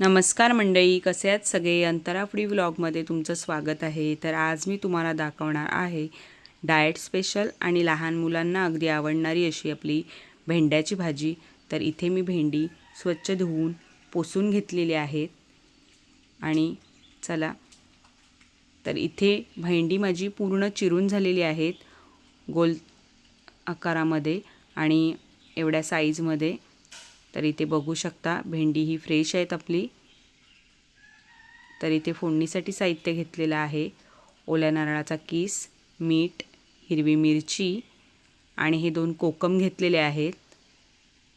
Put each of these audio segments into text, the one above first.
नमस्कार मंडळी कसे आहेत सगळे? अंतराफडी व्लॉगमध्ये तुमचं स्वागत आहे. तर आज मी तुम्हाला दाखवणार आहे डाएट स्पेशल आणि लहान मुलांना अगदी आवडणारी अशी आपली भेंड्याची भाजी. तर इथे मी भेंडी स्वच्छ धुवून पोसून घेतलेली आहेत आणि चला तर इथे भेंडी माझी पूर्ण चिरून झालेली आहेत गोल आकारामध्ये आणि एवढ्या साईजमध्ये तर इथे बघू शकता. भेंडी ही फ्रेश आहेत आपली. तर इथे फोडणीसाठी साहित्य घेतलेलं आहे. ओल्या नारळाचा किस मीठ हिरवी मिरची आणि हे दोन कोकम घेतलेले आहेत.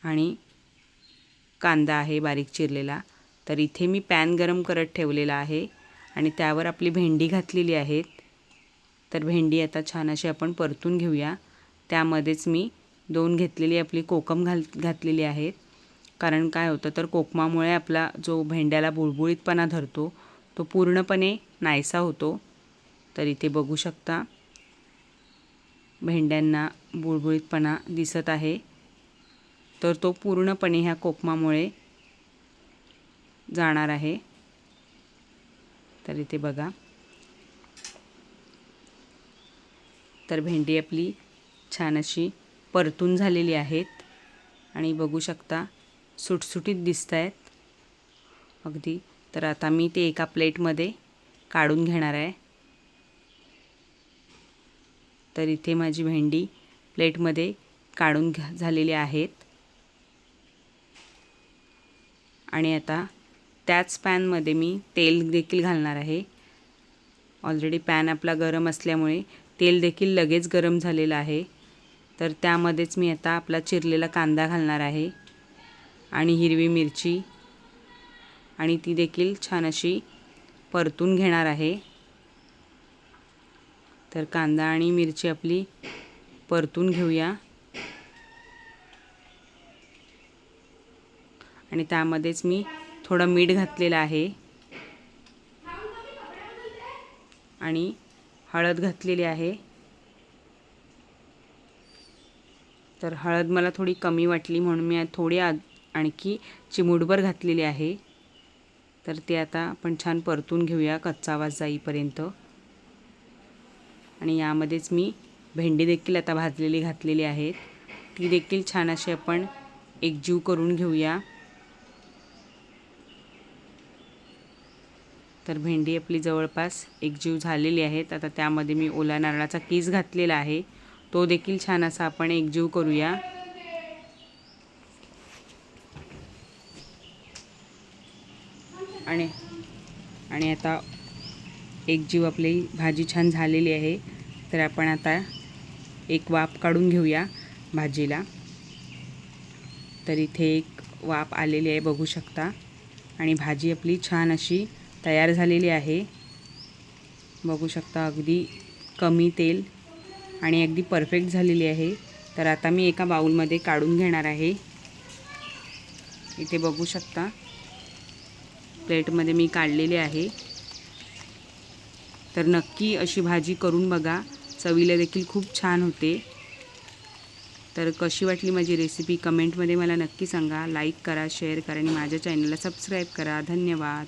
आणि कांदा आहे बारीक चिरलेला. तर इथे मी पॅन गरम करत ठेवलेला आहे आणि त्यावर आपली भेंडी घातलेली आहेत. तर भेंडी आता छान अशी आपण परतून घेऊया. त्यामध्येच मी दोन घेतलेली आपली कोकम घाल घातलेली आहेत. कारण काय होतं तर कोकमामुळे आपला जो भेंड्याला बुळबुळीतपणा धरतो तो पूर्णपणे नाहीसा होतो. तर इथे बघू शकता भेंड्यांना बुळबुळीतपणा दिसत आहे. तर तो पूर्णपणे ह्या कोकमामुळे जाणार आहे. तर इथे बघा. तर भेंडी आपली छान अशी परतून झालेली आहेत. आणि बघू शकता सुटसुटीत दिसत आहेत अगदी. तर आता मी ते एका प्लेटमध्ये काढून घेणार आहे. तर इथे माझी भेंडी प्लेटमध्ये काढून घ्या झालेली आहेत. आणि आता त्याच पॅनमध्ये मी तेल देखील घालणार आहे. ऑलरेडी पॅन आपला गरम असल्यामुळे तेल देखील लगेच गरम झालेलं आहे. तर त्यामध्येच मी आता आपला चिरलेला कांदा घालणार आहे. आणि हिरवी मिरची. आणि ती देखील छान अशी परतून घेणार आहे. तर कांदा आणि मिरची आपली परतून घेऊया. आणि त्यामध्येच मी थोडं मीठ घातलेलं आहे. आणि हळद घातलेली आहे. तर हळद मला थोडी कमी वाटली म्हणून मी थोडी आणखी चिमूटभर घातलेली आहे. तर ते आता आपण छान परतून घेऊया कच्चा आवाज जाईपर्यंत. आणि यामध्येच मी भेंडी देखील आता भाजलेली घातलेली आहेत. ती देखील छान अशी आपण एकजीव करून घेऊया. तर भेंडी आपली जवळपास एकजीव झालेली आहेत. आता त्यामध्ये मी ओला नारळाचा कीस घातलेला आहे. तो देखील छान असा आपण एकजीव करूया. आणि आणि आता एक जीव आपली भाजी छान झालेली आहे. तर आपण आता एक वाफ काढून घेऊया भाजीला. तर इथे एक वाफ आलेली आहे बघू शकता. आणि भाजी आपली छान अशी तयार झालेली आहे. बघू शकता अगदी कमी तेल आणि अगदी परफेक्ट झालेली आहे. तर आता मी एका बाऊलमध्ये काढून घेणार आहे. इथे बघू शकता. प्लेटमध्ये मी काढलेले आहे. तर नक्की अशी भाजी करून बघा. चवीला देखील खूप छान होते. तर कशी वाटली माझी रेसिपी कमेंटमध्ये मला नक्की सांगा. लाईक करा शेअर करा आणि माझ्या चॅनलला सबस्क्राईब करा. धन्यवाद.